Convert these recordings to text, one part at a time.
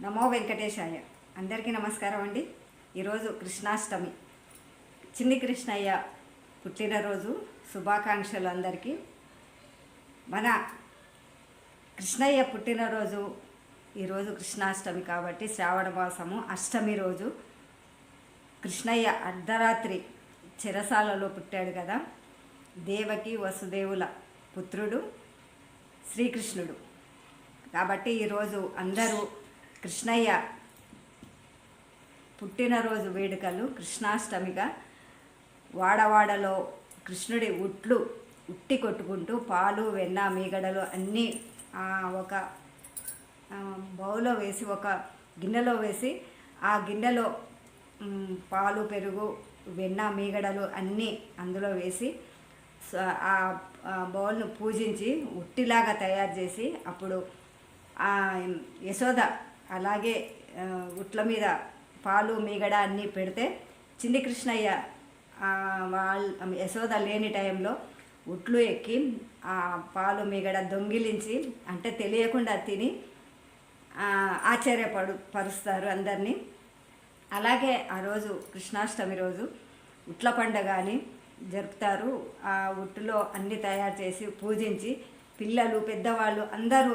నమో వెంకటేశాయ. అందరికీ నమస్కారం అండి. ఈరోజు కృష్ణాష్టమి. చిన్ని కృష్ణయ్య పుట్టినరోజు. శుభాకాంక్షలు అందరికీ. మన కృష్ణయ్య పుట్టినరోజు ఈరోజు కృష్ణాష్టమి కాబట్టి శ్రావణ మాసము అష్టమి రోజు. కృష్ణయ్య అర్ధరాత్రి చెరసాలలో పుట్టాడు కదా. దేవకి వసుదేవుల పుత్రుడు శ్రీకృష్ణుడు. కాబట్టి ఈరోజు అందరూ కృష్ణయ్య పుట్టినరోజు వేడుకలు కృష్ణాష్టమిగా వాడవాడలో కృష్ణుడి ఉట్లు ఉట్టి కొట్టుకుంటూ పాలు వెన్న మీగడలు అన్నీ ఒక బౌల్లో బౌలో వేసి ఒక గిన్నెలో వేసి ఆ గిన్నెలో పాలు పెరుగు వెన్న మీగడలు అన్నీ అందులో వేసి ఆ ఆ బౌల్ను పూజించి ఉట్టిలాగా తయారు చేసి అప్పుడు ఆ యశోద అలాగే ఉట్ల మీద పాలు మీగడ అన్నీ పెడితే చిన్ని కృష్ణయ్య వాళ్ళ యశోద లేని టైంలో ఉట్లు ఎక్కి ఆ పాలు మీగడ దొంగిలించి అంటే తెలియకుండా తిని ఆశ్చర్యపడు పరుస్తారు అందరినీ. అలాగే ఆ రోజు కృష్ణాష్టమి రోజు ఉట్ల పండగ అని జరుపుతారు. ఆ ఉట్టులో అన్ని తయారు చేసి పూజించి పిల్లలు పెద్దవాళ్ళు అందరూ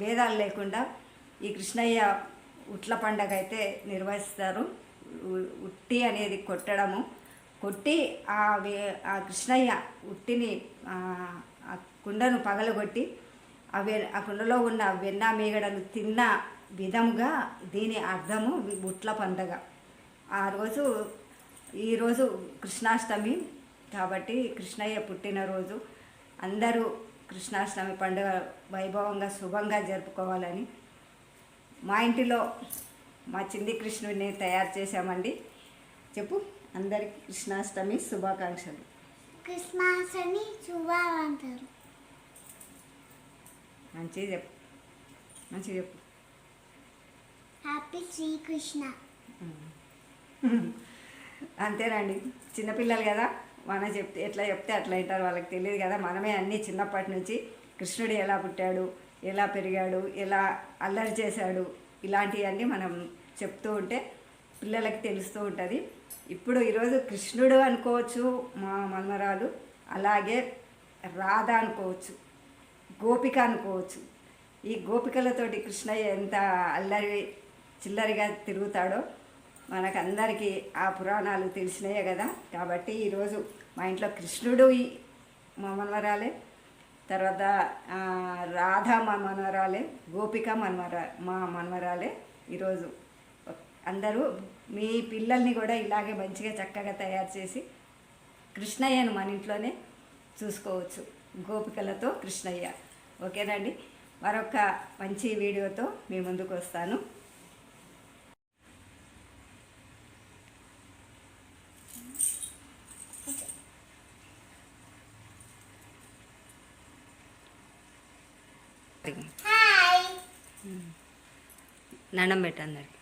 భేదాలు లేకుండా ఈ కృష్ణయ్య ఉట్ల పండగ అయితే నిర్వహిస్తారు ఉట్టి అనేది కొట్టడము. కొట్టి ఆ వే ఆ కృష్ణయ్య ఉట్టిని ఆ కుండను పగలగొట్టి ఆ వె ఆ కుండలో ఉన్న వెన్న మేగడను తిన్న విధముగా దీని అర్థము ఉట్ల పండగ. ఆ రోజు ఈరోజు కృష్ణాష్టమి కాబట్టి కృష్ణయ్య పుట్టినరోజు అందరూ కృష్ణాష్టమి పండుగ వైభవంగా శుభంగా జరుపుకోవాలని మా ఇంటిలో మా చిన్ని కృష్ణుడిని తయారు చేశామండి. చెప్పు అందరికి కృష్ణాష్టమి శుభాకాంక్షలు. అని శుభాకాంక్షలు. మంచిగా చెప్పు మంచిగా చెప్పు. హ్యాపీ శ్రీకృష్ణ. అంతేనండి చిన్నపిల్లలు కదా మనం చెప్తే ఎట్లా చెప్తే అట్లా వింటారు వాళ్ళకి తెలియదు కదా మనమే అన్నీ చిన్నప్పటి నుంచి కృష్ణుడు ఎలా పుట్టాడు ఎలా పెరిగాడు ఎలా అల్లరి చేశాడు ఇలాంటివన్నీ మనం చెప్తూ ఉంటే పిల్లలకి తెలుస్తూ ఉంటుంది. ఇప్పుడు ఈరోజు కృష్ణుడు అనుకోవచ్చు మా మన్మరాలు అలాగే రాధ అనుకోవచ్చు గోపిక అనుకోవచ్చు. ఈ గోపికలతోటి కృష్ణయ్య ఎంత అల్లరి చిల్లరిగా తిరుగుతాడో మనకందరికీ ఆ పురాణాలు తెలిసినాయే కదా. కాబట్టి ఈరోజు మా ఇంట్లో కృష్ణుడు మా మనవరాలే తర్వాత రాధా రాధ మా మనవరాలే గోపిక మనవరా మా మనవరాలే ఈరోజు. అందరూ మీ పిల్లల్ని కూడా ఇలాగే మంచిగా చక్కగా తయారు చేసి కృష్ణయ్యను మన ఇంట్లోనే చూసుకోవచ్చు. గోపికలతో కృష్ణయ్య. ఓకేనండి మరొక మంచి వీడియోతో మీ ముందుకు వస్తాను. హాయ్ దండం పెట్టు అందరికి